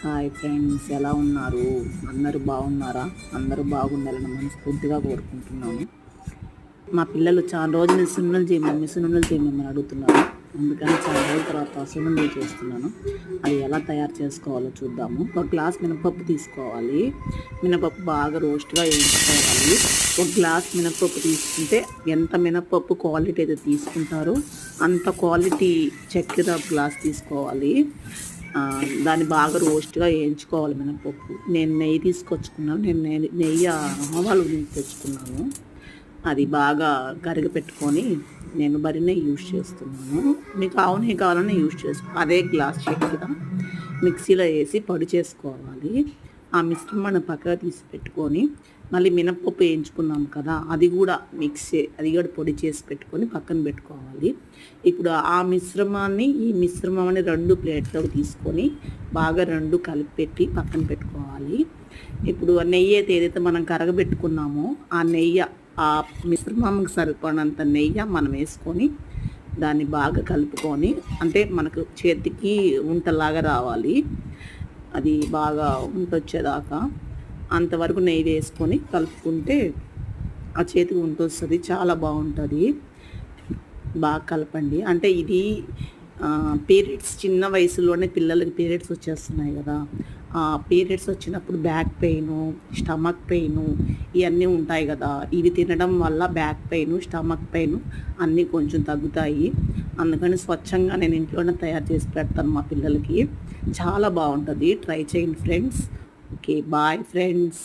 Hi friends ఎలా ఉన్నారు? అందరూ బాగున్నారా? అందరూ బాగుండాలని మనస్ఫూర్తిగా కోరుకుంటున్నాను మా పిల్లలు చాలా రోజులు సున్నులు చేయమని సున్నులు చేయమని అడుగుతున్నారు అందుకని చాలా రోజుల తర్వాత సున్నులు చేస్తున్నాను. అది ఎలా తయారు చేసుకోవాలో చూద్దాము. ఒక గ్లాస్ మినపప్పు తీసుకోవాలి. మినపప్పు బాగా రోస్ట్గా వేయించుకోవాలి. ఒక గ్లాస్ మినపప్పు తీసుకుంటే ఎంత మినపప్పు క్వాలిటీ అయితే తీసుకుంటారో అంత క్వాలిటీ చక్కెర గ్లాస్ తీసుకోవాలి. దాన్ని బాగా రోస్ట్గా వేయించుకోవాలి మినపప్పు నేను నెయ్యి తీసుకొచ్చుకున్నాను. నేను నెయ్యి నెయ్యి ఆవాలు తెచ్చుకున్నాను. అది బాగా గరిగ పెట్టుకొని నేను బరి నెయ్యి యూజ్ చేస్తున్నాను. మీకు ఆవు నెయ్యి కావాలని యూజ్ చేసుకో అదే గ్లాస్ చక్కెర మిక్సీలో వేసి పొడి చేసుకోవాలి. ఆ మిశ్రమాన్ని పక్కగా తీసి పెట్టుకొని మళ్ళీ మినప్పప్పు వేయించుకున్నాం కదా అది కూడా మిక్స్ అది కూడా పొడి చేసి పెట్టుకొని పక్కన పెట్టుకోవాలి. ఇప్పుడు ఆ మిశ్రమాన్ని ఈ మిశ్రమాన్ని రెండు ప్లేట్లోకి తీసుకొని బాగా రెండు కలిపి పెట్టి పక్కన పెట్టుకోవాలి. ఇప్పుడు నెయ్యి అయితే ఏదైతే మనం కరగబెట్టుకున్నామో ఆ నెయ్యి ఆ మిశ్రమంకి సరిపడినంత నెయ్యి మనం వేసుకొని దాన్ని బాగా కలుపుకొని అంటే మనకు చేతికి ఉంటలాగా రావాలి. అది బాగా ఉంటొచ్చేదాకా అంతవరకు నెయ్యి వేసుకొని కలుపుకుంటే ఆ చేతికి ఉంటొస్తుంది చాలా బాగుంటుంది. బాగా కలపండి. అంటే ఇది పీరియడ్స్ చిన్న వయసులోనే పిల్లలకి పీరియడ్స్ వచ్చేస్తున్నాయి కదా. ఆ పీరియడ్స్ వచ్చినప్పుడు బ్యాక్ పెయిన్ స్టమక్ పెయిన్ ఇవన్నీ ఉంటాయి కదా. ఇవి తినడం వల్ల బ్యాక్ పెయిన్ స్టమక్ పెయిన్ అన్నీ కొంచెం తగ్గుతాయి. అందుకని స్వచ్ఛంగా నేను ఇంట్లోనే తయారు చేసి పెడతాను మా పిల్లలకి. చాలా బాగుంటుంది. ట్రై చేయండి ఫ్రెండ్స్ ఓకే బాయ్ ఫ్రెండ్స్